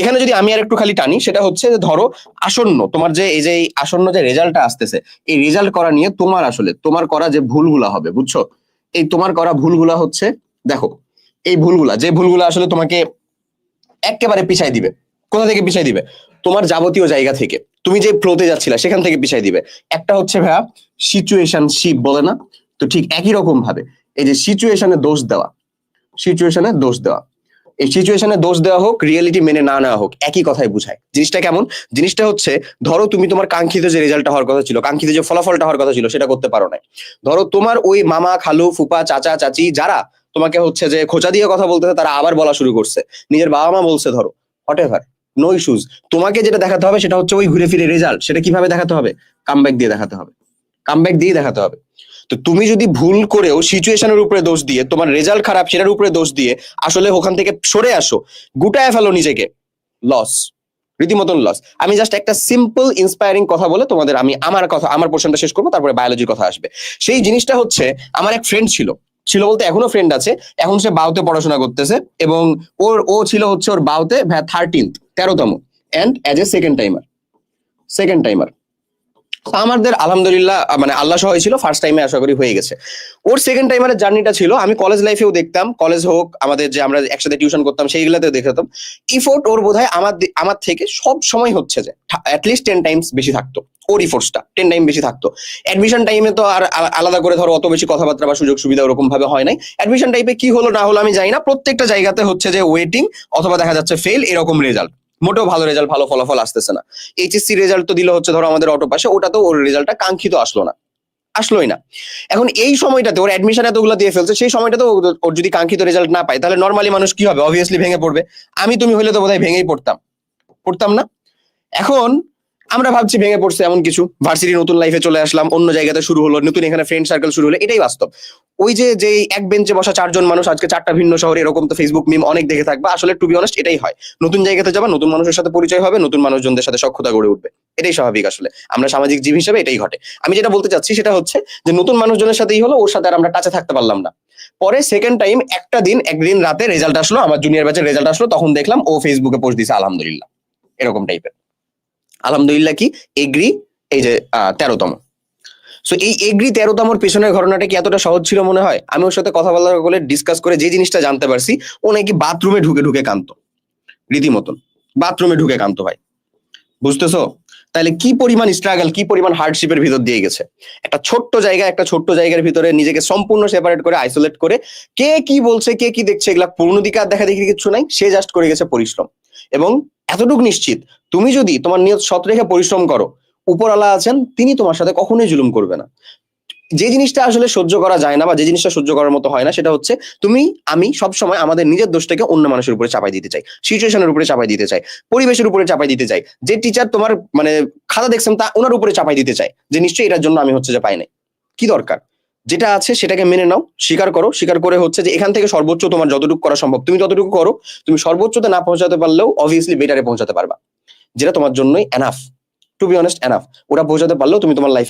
এখানে যদি আমি আর একটু খালি টানি, সেটা হচ্ছে যে ধরো আসন্ন, তোমার যে এই যে আসন্ন যে রেজাল্টটা আসতেছে, এই রেজাল্ট করা নিয়ে তোমার আসলে, তোমার করা যে ভুলগুলা হবে, বুঝছ? এই তোমার করা ভুলগুলা হচ্ছে, দেখো, এই ভুলগুলা, যে ভুলগুলা আসলে তোমাকে একেবারে পিছাই দিবে, কোথা থেকে পিছাই দিবে? তোমার যাবতীয় জায়গা থেকে, তুমি যে ফ্লোতে যাচ্ছিলা, সেখান থেকে পিছাই দিবে। একটা হচ্ছে ভাইয়া সিচুয়েশন শিপ বলে না, তো ঠিক একই রকম ভাবে, এই যে সিচুয়েশনে দোষ দেওয়া সিচুয়েশনে দোষ দেওয়া এই সিচুয়েশনে দোষ দেওয়া হোক রিয়েলিটি মেনে না নেওয়া হোক, একই কথাই বুঝায়। জিনিসটা কেমন? জিনিসটা হচ্ছে, ধরো তুমি তোমার কাঙ্ক্ষিত যে রেজাল্টটা হওয়ার কথা ছিল, কাঙ্ক্ষিত যে ফলাফলটা হওয়ার কথা ছিল, সেটা করতে পারো না ধরো তোমার ওই মামা, খালু, ফুপা, চাচা, চাচি যারা তোমাকে হচ্ছে যে খোঁচা দিয়ে কথা বলতেছে, তারা আবার বলা শুরু করছে। নিজের বাবা মা বলছে, ধরো হোয়াট এভার নো ইস্যুজ তোমাকে যেটা দেখাতে হবে, সেটা হচ্ছে ওই ঘুরে ফিরে রেজাল্ট সেটা কীভাবে দেখাতে হবে? কামব্যাক দিয়ে দেখাতে হবে। কামব্যাক দিয়ে দেখাতে হবে। তো তুমি যদি ভুল করেও সিচুয়েশনের উপরে দোষ দিয়ে, তোমার রেজাল্ট খারাপ সেটার উপরে দোষ দিয়ে আসলে ওখান থেকে সরে আসো, গুটায় ফেলো নিজেকে। লস রীতিমতন লস আমি জাস্ট একটা সিম্পল ইন্সপায়ারিং কথা বলে তোমাদের আমি আমার কথা, আমার পোর্শনটা শেষ করব, তারপরে বায়োলজির কথা আসবে। সেই জিনিসটা হচ্ছে, আমার এক ফ্রেন্ড ছিল। ছিল বলতে এখনও ফ্রেন্ড আছে, এখন সে বাউতে পড়াশোনা করতেছে এবং ওর, ও ছিল হচ্ছে ওর বাউতে থার্টিন্থ তেরোতম and as a second timer second timer আমাদের আলহামদুলিল্লাহ মানে আল্লাহ সহায় ছিল ফার্স্ট টাইমে আশা করি হয়ে গেছে। ওর সেকেন্ড টাইমারের জার্নিটা ছিল, আমি কলেজ লাইফেও দেখতাম কলেজ হোক, আমাদের যে আমরা একসাথে টিউশন করতাম, সেইগুলোতেও দেখতাম। ইফোর্ট ওর বোধহয় আমার আমার থেকে সব সময় হচ্ছে যে অ্যাটলিস্ট টেন টাইমস বেশি থাকতো, ওর ইফোর্টসটা টেন টাইম বেশি থাকতো। অ্যাডমিশন টাইমে তো আর আলাদা করে ধরো অত বেশি কথাবার্তা বা সুযোগ সুবিধা ওরকম ভাবে হয় নাই। অ্যাডমিশন টাইপে কি হলো না হলো আমি জানি না, প্রত্যেকটা জায়গাতে হচ্ছে যে ওয়েটিং অথবা দেখা যাচ্ছে ফেল এরকম রেজাল্ট মোটেও ভালো রেজাল্ট ভালো ফলাফল আসতেছে না। এইচএসসি রেজাল্ট তো দিলে হচ্ছে ধরো আমাদের অটো পাশে ওটা তো ওর রেজাল্টটা কাঙ্ক্ষিত আসলো না। আসলোই না। এখন এই সময়টাতে ওর অ্যাডমিশন এতগুলো দিয়ে ফেলছে, সেই সময়টাতে ওর যদি কাঙ্ক্ষিত রেজাল্ট না পায়, তাহলে নর্মালি মানুষ কি হবে? অবভিয়াসলি ভেঙে পড়বে। আমি তুমি হলে তো বোধহয় ভেঙেই পড়তাম। পড়তাম না। এখন আমরা ভাবছি ভেঙে পড়ছে এমন কিছু। ভার্সিটি নতুন লাইফে চলে আসলাম, অন্য জায়গাতে শুরু হলো, নতুন এখানে ফ্রেন্ড সার্কেল শুরু হলো, এটাই বাস্তব। ওই যে যে এক বেঞ্চে বসা চারজন মানুষ, আজকে চারটা ভিন্ন শহরে, এরকম তো ফেসবুক মিম অনেক দেখে থাকবে। আসলে টু বি অনেস্ট এটাই হয়। নতুন জায়গাতে যাবা, নতুন মানুষের সাথে পরিচয় হবে, নতুন মানুষজনদের সাথে সক্ষতা গড়ে উঠবে। এটাই স্বাভাবিক আসলে। আমরা সামাজিক জীব হিসেবে এটাই ঘটে। আমি যেটা বলতে চাচ্ছি সেটা হচ্ছে যে, নতুন মানুষজনের সাথেই হলো, ওর সাথে আর আমরা টাচে থাকতে পারলাম না। পরে সেকেন্ড টাইম একটা দিন, একদিন রাতে রেজাল্ট আসলো, আমার জুনিয়র ব্যাচের রেজাল্ট আসলো, তখন দেখলাম ও ফেসবুকে পোস্ট দিছে, আলহামদুলিল্লাহ। এরকম টাইপের আলহামদুলিল্লাহ কি? এগ্রি, এই যে তেরোতম। সো এই এগ্রি তেরোতমর পেছনের ঘটনাটা কি এতটা সহজ ছিল মনে হয়? আমি ওর সাথে কথা বলার বলে ডিসকাস করে যে জিনিসটা জানতে পারছি, ও নাকি বাথরুমে ঢুকে ঢুকে কাঁদতো, রীতিমতন। বাথরুমে ঢুকে কাঁদতো ভাই। বুঝতেছো? তাহলে কি পরিমাণ স্ট্রাগল কি পরিমাণ হার্ডশিপের ভিতর দিয়ে গেছে? একটা ছোট্ট জায়গা, একটা ছোট্ট জায়গার ভিতরে নিজেকে সম্পূর্ণ সেপারেট করে আইসোলেট করে, কে কি বলছে, কে কি দেখছে, এগুলা পূর্ণ দিকে আর দেখা দেখি কিছু নাই, সে জাস্ট করে গেছে পরিশ্রম। এবং এতটুকু নিশ্চিত, তুমি যদি তোমার নিয়ত সৎ রেখে পরিশ্রম করো, উপরওয়ালা আছেন, তিনি তোমার সাথে কখনোই জুলুম করবে না। যে জিনিসটা আসলে সহ্য করা যায় না বা যে জিনিসটা সহ্য করার মতো হয় না, সেটা হচ্ছে তুমি, আমি সব সময় আমাদের নিজের দোষটাকে অন্য মানুষের উপরে চাপাই দিতে চাই, সিচুয়েশনের উপরে চাপাই দিতে চাই, পরিবেশের উপরে চাপাই দিতে চাই, যে টিচার তোমার মানে খাতা দেখছেন তা ওনার উপরে চাপাই দিতে চাই যে নিশ্চয়ই এটার জন্য আমি হচ্ছে যে পাই নাই। কি দরকার? যেটা আছে সেটাকে মেনে নাও, স্বীকার করো, স্বীকার করে হচ্ছে যে এখান থেকে সর্বোচ্চ তোমার যতটুকু করা সম্ভব, তুমি যতটুকু করো, তুমি সর্বোচ্চতে না পৌঁছাতে পারলেও অবভিয়াসলি বেটারে পৌঁছাতে পারবা। যেটা তোমার জন্যই enough to be honest enough ওটা পৌঁছাতে পারলেও তুমি তোমার লাইফে